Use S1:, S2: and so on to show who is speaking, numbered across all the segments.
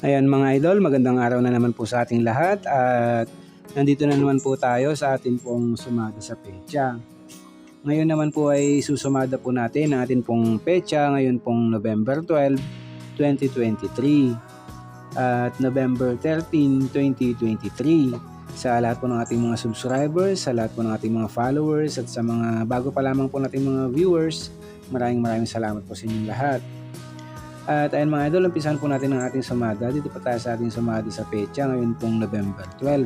S1: Ayan mga idol, magandang araw na naman po sa ating lahat at nandito na naman po tayo sa atin pong sumada sa pecha. Ngayon naman po ay susumada po natin ang atin pong pecha ngayon pong November 12, 2023 at November 13, 2023 sa lahat po ng ating mga subscribers, sa lahat po ng ating mga followers at sa mga bago pa lamang po nating mga viewers, maraming maraming salamat po sa inyong lahat. At ayun mga idol, umpisahan po natin ang ating sumada. Dito po tayo sa ating sumada sa pecha ngayon pong November 12.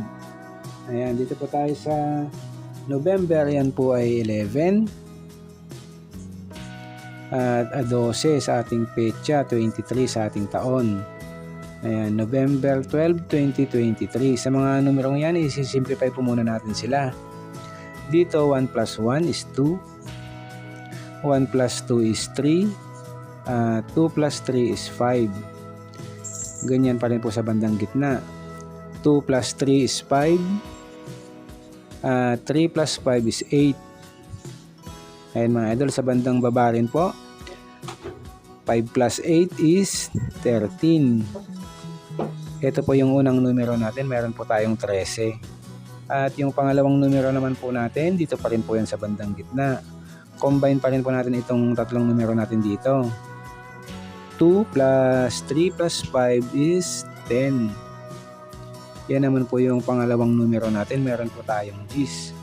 S1: Ayan, dito po tayo sa November, yan po ay 11. At ah, 12 sa ating pecha, 23 sa ating taon. Ayan, November 12, 2023. Sa mga numerong yan, isi-simplify po muna natin sila. Dito, 1 plus 1 is 2. 1 plus 2 is 3. Uh, 2 plus 3 is 5. Ganyan pa rin po sa bandang gitna. 2 plus 3 is 5. Uh, 3 plus 5 is 8. Ayan mga idol, sa bandang baba rin po. 5 plus 8 is 13. Ito po yung unang numero natin. Meron po tayong 13. At yung pangalawang numero naman po natin, dito pa rin po yan sa bandang gitna. Combine pa rin po natin itong tatlong numero natin dito. 2 plus 3 plus 5 is 10. Yan naman po yung pangalawang numero natin. Meron po tayong G's.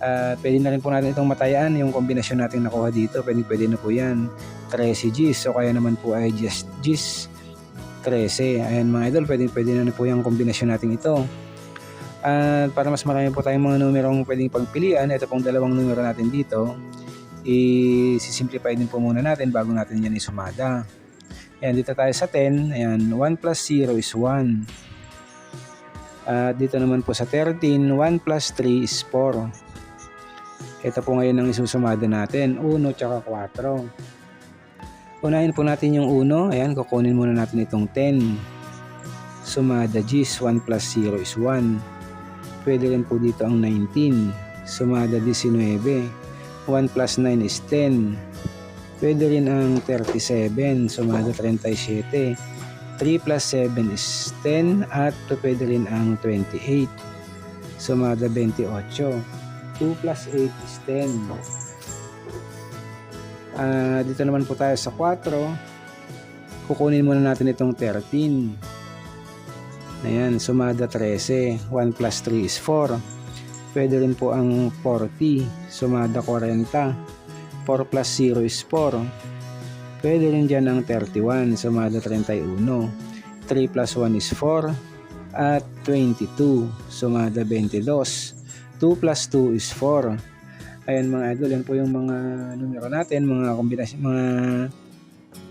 S1: At pwede na rin po natin itong matayaan yung kombinasyon natin nakuha dito. Pwede, pwede na po yan. 13 G's. So kaya naman po ay just G's 13. Ayan mga idol, pwede, pwede na, na po yung kombinasyon natin ito. At para mas marami po tayong mga numerong pwedeng pagpilian, ito pong dalawang numero natin dito, i-simplify din po muna natin bago natin yan isumada. Ayan, dito tayo sa 10. Ayan, 1 plus 0 is 1. At dito naman po sa 13, 1 plus 3 is 4. Ito po ngayon ang isusumada natin, 1 tsaka 4. Unahin po natin yung 1. Ayan, kukunin muna natin itong 10. Sumada G's, 1 plus 0 is 1. Pwede rin po dito ang 19. Sumada 19. 1 plus 9 is 10. Pwede rin ang 37, sumada 37. 3 plus 7 is 10 at pwede rin ang 28. Sumada 28. 2 plus 8 is 10. Uh, dito naman po tayo sa 4. Kukunin muna natin itong 13. Ayan, sumada 13. 1 plus 3 is 4. Pwede rin po ang 40. Sumada 40. 4 plus 0 is 4. Pwede rin dyan ang 31, sumada 31. 3 plus 1 is 4. At 22, sumada 22. 2 plus 2 is 4. Ayan mga idol, yan po yung mga numero natin, mga kombinasyon, mga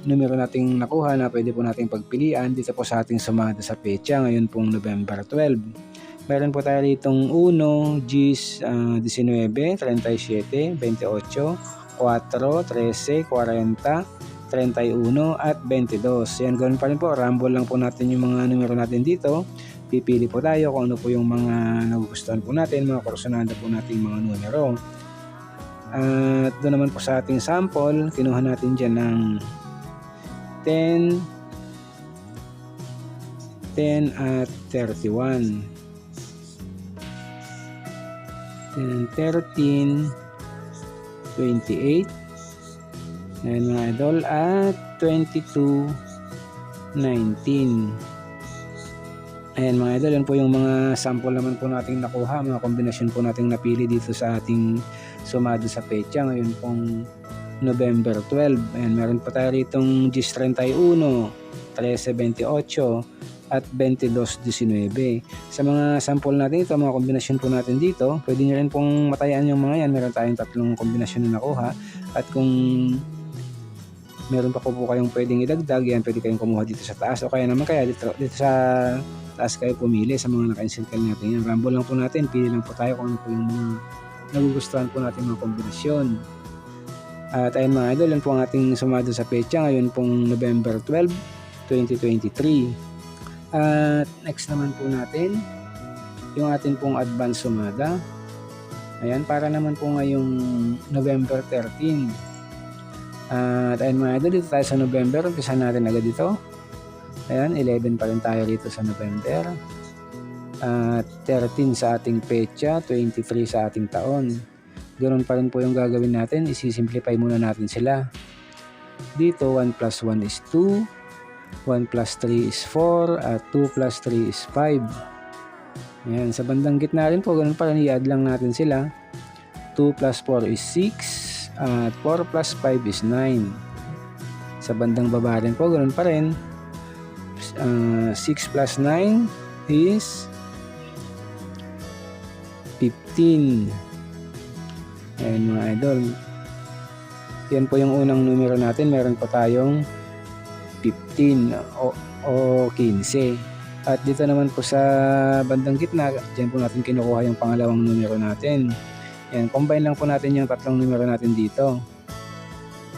S1: numero nating nakuha na pwede po nating pagpilian dito po sa ating sumada sa pecha ngayon pong November 12. Meron po tayo ditong 1, G's uh, 19, 37, 28, 4, 13, 40, 31 at 22. Yan, ganoon pa rin po. Rumble lang po natin yung mga numero natin dito. Pipili po tayo kung ano po yung mga nagugustuhan po natin, mga kursunada po natin mga numero. At doon naman po sa ating sample, kinuha natin dyan ng 10, 10 at 31. 10, 13, 28 Ayan mga idol at 22 19 Ayan mga idol, yan po yung mga sample naman po nating nakuha, mga kombinasyon po nating napili dito sa ating sumado sa pecha ngayon pong November 12. Ayan, meron pa tayo ritong GIS 31, 1328, at 22.19. Sa mga sample natin ito, mga kombinasyon po natin dito, pwede nyo rin pong matayan yung mga yan. Meron tayong tatlong kombinasyon na nakuha. At kung meron pa po po kayong pwedeng idagdag, yan pwede kayong kumuha dito sa taas o kaya naman kaya dito, dito sa taas kayo pumili sa mga naka-encircle natin. Yan, rumble lang po natin, pili lang po tayo kung ano po yung mga nagugustuhan po natin mga kombinasyon. At ayun mga idol, yan po ang ating sumado sa pecha ngayon pong November 12, 2023. At next naman po natin, yung atin pong advance sumada. Ayan, para naman po ngayong November 13. At ayun mga idol, dito tayo sa November. Umpisa natin agad dito. Ayan, 11 pa rin tayo rito sa November. At 13 sa ating pecha, 23 sa ating taon. Ganun pa rin po yung gagawin natin. Isisimplify muna natin sila. Dito, 1 plus 1 is 2. 1 plus 3 is 4. At 2 plus 3 is 5. Ayan, sa bandang gitna rin po, ganun pa rin. I-add lang natin sila. 2 plus 4 is 6. At 4 plus 5 is 9. Sa bandang baba rin po, ganun pa rin. Uh, 6 plus 9 is 15. Ayan mga idol. Yan po yung unang numero natin. Meron pa tayong 15 o, o 15. At dito naman po sa bandang gitna, dyan po natin kinukuha yung pangalawang numero natin. Yan, combine lang po natin yung tatlong numero natin dito.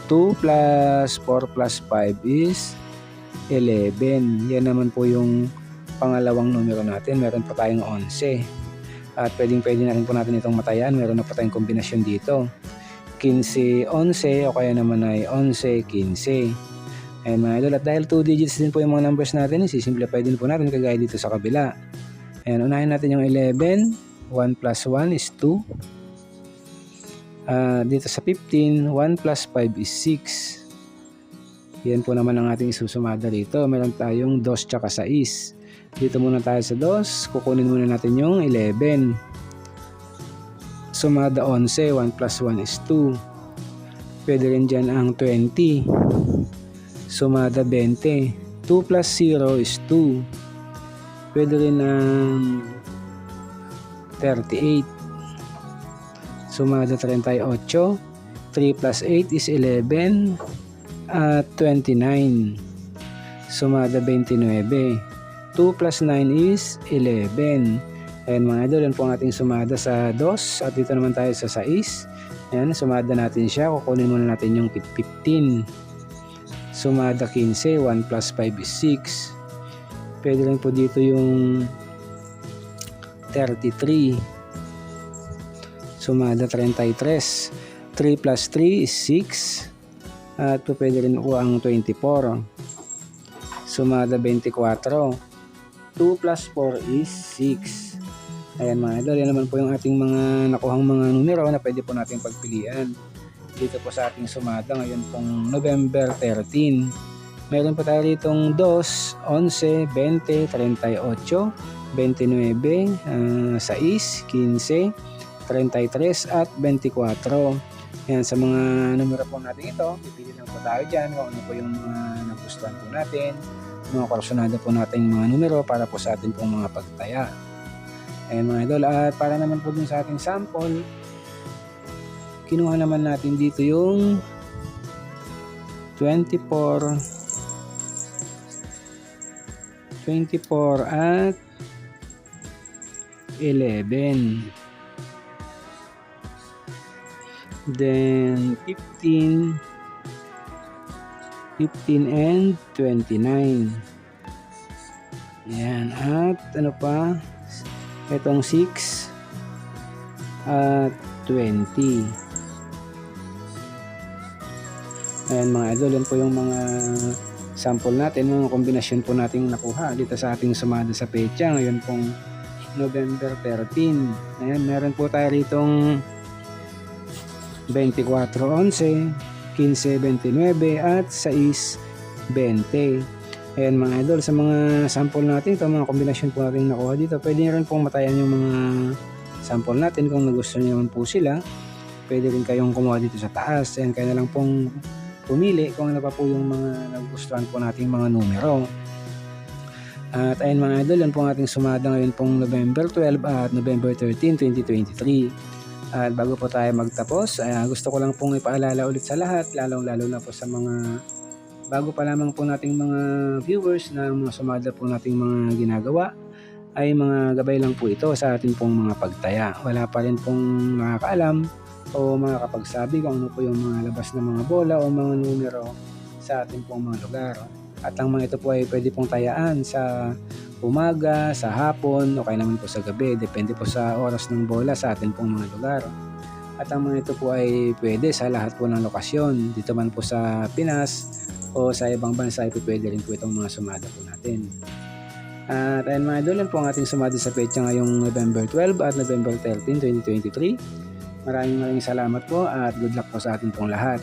S1: 2 plus 4 plus 5 is 11. Yan naman po yung pangalawang numero natin. Meron pa tayong 11. At pwedeng pwede na rin po natin itong matayan. Meron na pa tayong kombinasyon dito. 15, 11 o kaya naman ay 11, 15. Ayan mga idol. At dahil 2 digits din po yung mga numbers natin, isisimplify din po natin kagaya dito sa kabila. Ayan, unahin natin yung 11. 1 plus 1 is 2. Uh, dito sa 15, 1 plus 5 is 6. Yan po naman ang ating isusumada rito. Meron tayong 2 tsaka 6. Dito muna tayo sa 2. Kukunin muna natin yung 11. Sumada 11. 1 plus 1 is 2. Pwede rin dyan ang 20. Sumada 20. 2 plus 0 is 2. Pwede rin ang 38. Sumada 38. 3 plus 8 is 11. At 29. Sumada 29. 2 plus 9 is 11. Ayan mga idol, yan po ang ating sumada sa 2. At dito naman tayo sa 6. Ayan, sumada natin siya. Kukunin muna natin yung 15. Sumada 15. 1 plus 5 is 6. Pwede rin po dito yung 33. Sumada 33. 3 plus 3 is 6. At pwede rin po ang 24. Sumada 24. 2 plus 4 is 6. Ayan mga idol, yan naman po yung ating mga nakuhang mga numero na pwede po natin pagpilian. Dito po sa ating sumada ngayon pong November 13. Meron po tayo ditong 2, 11, 20, 38, 29, uh, 6, 15, 33 at 24. Yan, sa mga numero po natin ito, pipili lang po tayo dyan kung ano po yung mga nagustuhan po natin, mga kursunado po natin mga numero para po sa atin pong mga pagtaya. Ayan mga idol, at para naman po dun sa ating sample, kinuha naman natin dito yung 24 24 at 11 then 15 15 and 29 yan at ano pa? Itong 6 at 20 ayan mga idol yan po yung mga sample natin mga kombinasyon po nating nakuha dito sa ating sumada sa pecha ngayon pong November 13 ayan meron po tayo ritong 24-11, 15-29 at 6-20. Ayan mga idol, sa mga sample natin, ito mga kombinasyon po natin nakuha dito, pwede rin pong matayan yung mga sample natin kung nagustuhan nyo naman po sila. Pwede rin kayong kumuha dito sa taas. Ayan, kaya na lang pong pumili kung ano pa po yung mga nagustuhan po nating mga numero. At ayun mga idol, yan po ang ating sumada ngayon pong November 12 at November 13, 2023. At bago po tayo magtapos, uh, gusto ko lang pong ipaalala ulit sa lahat, lalong-lalo na po sa mga bago pa lamang po nating mga viewers na mga sumada po nating mga ginagawa ay mga gabay lang po ito sa ating pong mga pagtaya. Wala pa rin pong makakaalam o makakapagsabi kung ano po yung mga labas ng mga bola o mga numero sa ating pong mga lugar. At ang mga ito po ay pwede pong tayaan sa umaga, sa hapon, o kaya naman po sa gabi. Depende po sa oras ng bola sa atin pong mga lugar. At ang mga ito po ay pwede sa lahat po ng lokasyon. Dito man po sa Pinas o sa ibang bansa ay pwede rin po itong mga sumada po natin. At ayun mga idol, yan po ang ating sumada sa petsa ngayong November 12 at November 13, 2023. Maraming maraming salamat po at good luck po sa atin pong lahat.